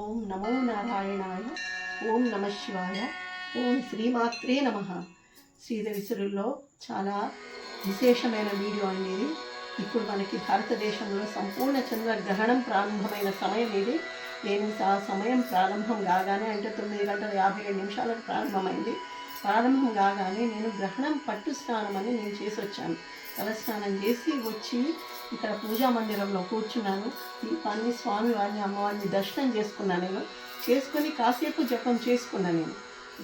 ఓం నమో నారాయణాయ ఓం నమ శివాయ ఓం శ్రీమాత్రే నమ. శ్రీదేవిసురుల్లో చాలా విశేషమైన వీడియో అనేది ఇప్పుడు మనకి భారతదేశంలో సంపూర్ణ చంద్రగ్రహణం ప్రారంభమైన సమయం ఇది. నేను ఆ సమయం ప్రారంభం కాగానే అంటే తొమ్మిది గంటల యాభై ఏడు నిమిషాలకు ప్రారంభమైంది. ప్రారంభం కాగానే నేను గ్రహణం పట్టు స్నానం అని నేను చేసి వచ్చాను తలస్నానం చేసి వచ్చి ఇక్కడ పూజా మందిరంలో కూర్చున్నాను. దీపాన్ని స్వామివారిని అమ్మవారిని దర్శనం చేసుకున్నాను నేను. చేసుకొని కాసేపు జపం చేసుకున్నాను నేను.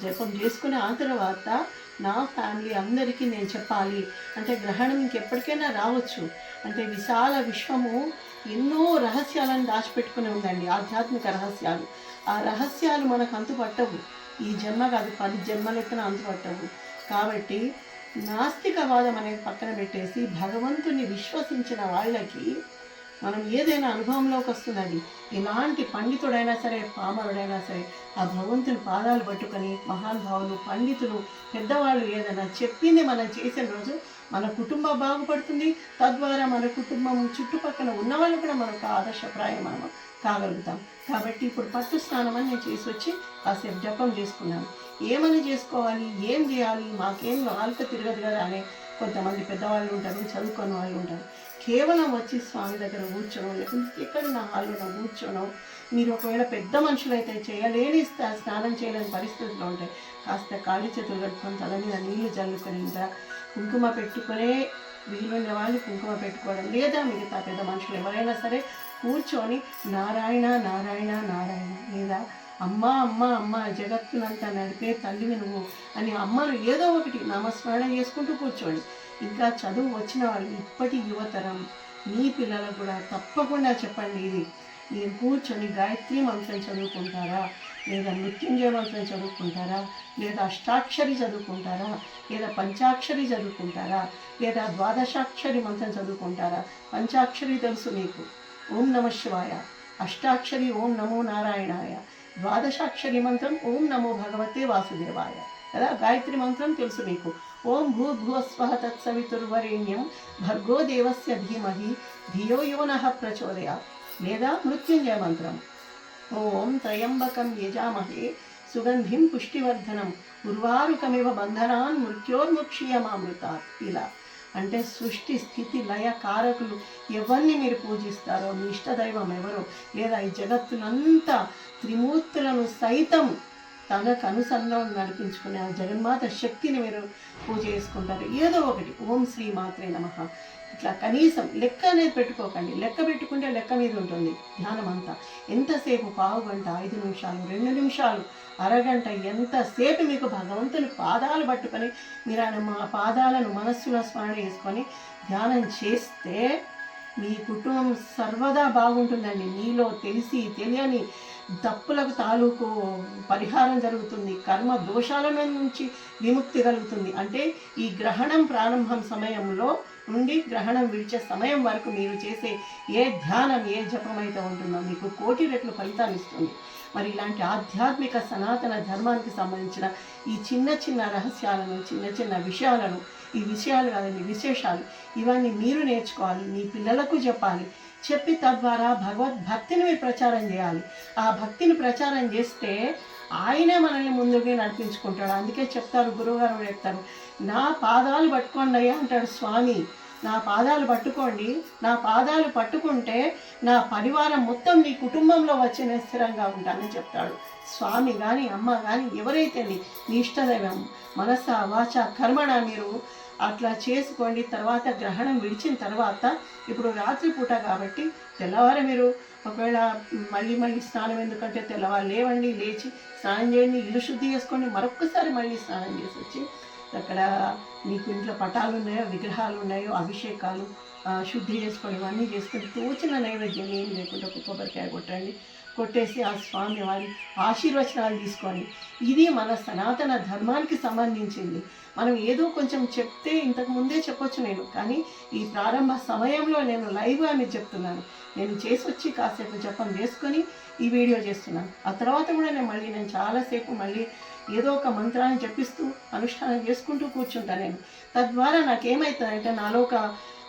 జపం చేసుకుని ఆ తర్వాత నా ఫ్యామిలీ అందరికీ నేను చెప్పాలి. అంటే గ్రహణం ఇంకెప్పటికైనా రావచ్చు. అంటే విశాల విశ్వము ఎన్నో రహస్యాలను దాచిపెట్టుకుని ఉందండి. ఆధ్యాత్మిక రహస్యాలు. ఆ రహస్యాలు మనకు అంతుపట్టవు ఈ జన్మ కాదు పది జన్మలెక్కన అంతుపట్టవు కాబట్టి నాస్తికవాదం అనేది పక్కన పెట్టేసి భగవంతుని విశ్వసించిన వాళ్ళకి మనం ఏదైనా అనుభవంలోకి వస్తున్నది ఎలాంటి పండితుడైనా సరే పామరుడైనా సరే ఆ భగవంతుని పాదాలు పట్టుకొని మహానుభావులు పండితులు పెద్దవాళ్ళు ఏదైనా చెప్పింది మనం చేసిన రోజు మన కుటుంబం బాగుపడుతుంది. తద్వారా మన కుటుంబం చుట్టుపక్కల ఉన్న వాళ్ళు కూడా మనకు ఆదర్శప్రాయం మనం కాగలుగుతాం. కాబట్టి ఇప్పుడు పట్టు స్నానం అని నేను చేసి వచ్చి కాసేపు జపం చేసుకున్నాను. ఏమని చేసుకోవాలి? ఏం చేయాలి? మాకేం నాలుక తిరగదు కదా అనే కొంతమంది పెద్దవాళ్ళు ఉంటారు చదువుకున్న వాళ్ళు ఉంటారు. కేవలం వచ్చి స్వామి దగ్గర కూర్చోవడం లేకుంటే ఎక్కడ నా హాల్లో కూర్చోవడం మీరు ఒకవేళ పెద్ద మనుషులైతే చేయలేని స్నా- స్నానం చేయలేని పరిస్థితుల్లో ఉంటాయి కాస్త ఖాళీ చేతులు కట్టుకొని తల మీద నీళ్ళు చల్లుకొని ఇంత కుంకుమ పెట్టుకునే వీలున్న వాళ్ళు కుంకుమ పెట్టుకోవడం లేదా మిగతా పెద్ద మనుషులు ఎవరైనా సరే కూర్చొని నారాయణ నారాయణ నారాయణ లేదా అమ్మ అమ్మ అమ్మ జగత్తునంతా నడిపే తల్లివి నువ్వు అని అమ్మను ఏదో ఒకటి నామస్మరణ చేసుకుంటూ కూర్చోండి. ఇంకా చదువు వచ్చిన వాళ్ళు ఇప్పటి యువతరం మీ పిల్లలకు కూడా తప్పకుండా చెప్పండి ఇది. మీరు కూర్చొని గాయత్రి మంత్రం చదువుకుంటారా? లేదా మృత్యుంజయ మంత్రం చదువుకుంటారా? లేదా అష్టాక్షరి చదువుకుంటారా? లేదా పంచాక్షరి చదువుకుంటారా? లేదా ద్వాదశాక్షరి మంత్రం చదువుకుంటారా? పంచాక్షరి తెలుసు మీకు. ఓం నమ శివాయ. అష్టాక్షరి ఓం నమో నారాయణాయ. ద్వాదశాక్షరి మంత్రం ఓం నమో భగవతే వాసుదేవాయ. కదా? గాయత్రి మంత్రం తెలుసు మీకు. ఓం భూ భూస్వ తత్సవితుర్వరేణ్యం భర్గో దేవస్య ధీమహి ధియో యో ప్రచోదయ. లేదా మృత్యుంజయ మంత్రం. ఓం త్రయంబకం యజామహే సుగంధిం పుష్టివర్ధనం. ఉర్వారుకమివ బంధనాన్ మృత్యోర్ముక్షీయమామృతాత్. ఇలా. అంటే సృష్టి స్థితి లయ కారకులు ఎవరిని మీరు పూజిస్తారో మీ ఇష్టదైవం ఎవరో లేదా ఈ జగత్తునంతా త్రిమూర్తులను సైతం తనకు అనుసంధానం నడిపించుకునే ఆ జగన్మాత శక్తిని మీరు పూజ చేసుకుంటారు. ఏదో ఒకటి. ఓం శ్రీ మాత్రే నమ. ఇట్లా కనీసం లెక్క అనేది పెట్టుకోకండి. లెక్క పెట్టుకుంటే లెక్క మీద ఉంటుంది ధ్యానం అంతా ఎంతసేపు పావు గంట ఐదు నిమిషాలు రెండు నిమిషాలు అరగంట ఎంతసేపు మీకు భగవంతుని పాదాలు పట్టుకొని మీరు ఆయన మా పాదాలను మనస్సులో స్మరణ చేసుకొని ధ్యానం చేస్తే మీ కుటుంబం సర్వదా బాగుంటుందండి. మీలో తెలిసి తెలియని తప్పులకు తాలూకు పరిహారం జరుగుతుంది. కర్మ దోషాల నుంచి విముక్తి కలుగుతుంది. అంటే ఈ గ్రహణం ప్రారంభం సమయంలో నుండి గ్రహణం విడిచే సమయం వరకు మీరు చేసే ఏ ధ్యానం ఏ జపం అయితే ఉంటుందో మీకు కోటి రెట్లు ఫలితాలు ఇస్తుంది. మరి ఇలాంటి ఆధ్యాత్మిక సనాతన ధర్మానికి సంబంధించిన ఈ చిన్న చిన్న రహస్యాలను చిన్న చిన్న విషయాలను ఈ విషయాలు కాదండి విశేషాలు ఇవన్నీ మీరు నేర్చుకోవాలి మీ పిల్లలకు చెప్పాలి. చెప్పి తద్వారా భగవద్భక్తిని మీరు ప్రచారం చేయాలి. ఆ భక్తిని ప్రచారం చేస్తే ఆయనే మనల్ని ముందుకి నడిపించుకుంటాడు. అందుకే చెప్తారు గురువుగారు చెప్తారు నా పాదాలు పట్టుకోండి అయ్యా అంటాడు స్వామి. నా పాదాలు పట్టుకోండి. నా పాదాలు పట్టుకుంటే నా పరివారం మొత్తం మీ కుటుంబంలో వచ్చి నేను స్థిరంగా ఉంటానని చెప్తాడు. స్వామి కానీ అమ్మ కానీ ఎవరైతే మీ నీ ఇష్టదైవం మనస వాచ కర్మణ మీరు అట్లా చేసుకోండి. తర్వాత గ్రహణం విడిచిన తర్వాత ఇప్పుడు రాత్రిపూట కాబట్టి తెల్లవారు మీరు ఒకవేళ మళ్ళీ మళ్ళీ స్నానం ఎందుకంటే తెల్లవారు లేవండి లేచి స్నానం చేయండి ఇల్లు శుద్ధి చేసుకోండి మరొక్కసారి మళ్ళీ స్నానం చేసి వచ్చి అక్కడ మీకు ఇంట్లో పటాలు ఉన్నాయో విగ్రహాలు ఉన్నాయో అభిషేకాలు శుద్ధి చేసుకోవడం ఇవన్నీ చేసుకుని తోచిన నైవేద్యం ఏం లేకుండా కొబ్బరికాయ కొట్టండి. కొట్టేసి ఆ స్వామి వారి ఆశీర్వచనాలు తీసుకోండి. ఇది మన సనాతన ధర్మానికి సంబంధించింది. మనం ఏదో కొంచెం చెప్తే ఇంతకు ముందే చెప్పొచ్చు నేను కానీ ఈ ప్రారంభ సమయంలో నేను లైవ్గా మీరు చెప్తున్నాను. నేను చేసి వచ్చి కాసేపు జపం చేసుకొని ఈ వీడియో చేస్తున్నాను. ఆ తర్వాత కూడా నేను మళ్ళీ నేను చాలాసేపు మళ్ళీ ఏదో ఒక మంత్రాన్ని జపిస్తూ అనుష్ఠానం చేసుకుంటూ కూర్చుంటాను నేను. తద్వారా నాకేమవుతుందంటే నాలో ఒక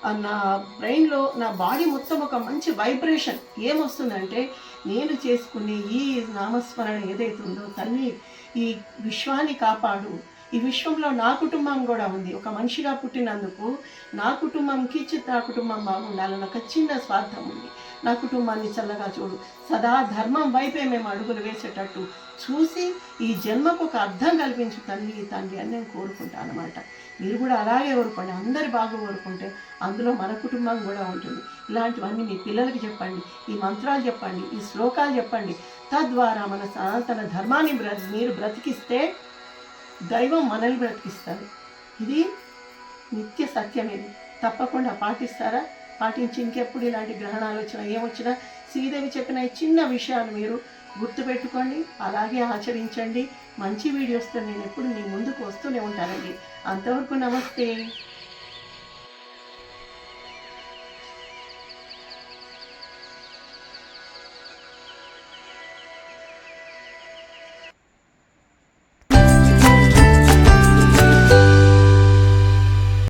నా బ్రెయిన్లో నా బాడీ మొత్తం ఒక మంచి వైబ్రేషన్ ఏమొస్తుందంటే నేను చేసుకునే ఈ నామస్మరణ ఏదైతే ఉందో తల్లి ఈ విశ్వాన్ని కాపాడు. ఈ విశ్వంలో నా కుటుంబం కూడా ఉంది. ఒక మనిషిగా పుట్టినందుకు నా కుటుంబంకి చిత్ర నా కుటుంబం బాగుండాలని ఒక చిన్న స్వార్థం ఉంది. నా కుటుంబాన్ని చల్లగా చూడు. సదా ధర్మం వైపే మేము అడుగులు వేసేటట్టు చూసి ఈ జన్మకు ఒక అర్థం కల్పించు తల్లి తండ్రి అని నేను కోరుకుంటాను అనమాట మీరు కూడా అలాగే కోరుకోండి అందరి బాగా కోరుకుంటే అందులో మన కుటుంబం కూడా ఉంటుంది. ఇలాంటివన్నీ మీ పిల్లలకి చెప్పండి ఈ మంత్రాలు చెప్పండి ఈ శ్లోకాలు చెప్పండి. తద్వారా మన సనాతన ధర్మాన్ని బ్ర మీరు బ్రతికిస్తే దైవం మనల్ని బ్రతికిస్తారు ఇది నిత్య సత్యం ఇది తప్పకుండా పాటిస్తారా? పాటించి ఇంకెప్పుడు ఇలాంటి గ్రహణాలు వచ్చినా ఏమొచ్చినా శ్రీదేవి చెప్పిన ఈ చిన్న విషయాలు మీరు గుర్తుపెట్టుకోండి అలాగే ఆచరించండి. మంచి వీడియోస్తో నేను ఎప్పుడు మీ ముందుకు వస్తూనే ఉంటానండి. అంతవరకు నమస్తే.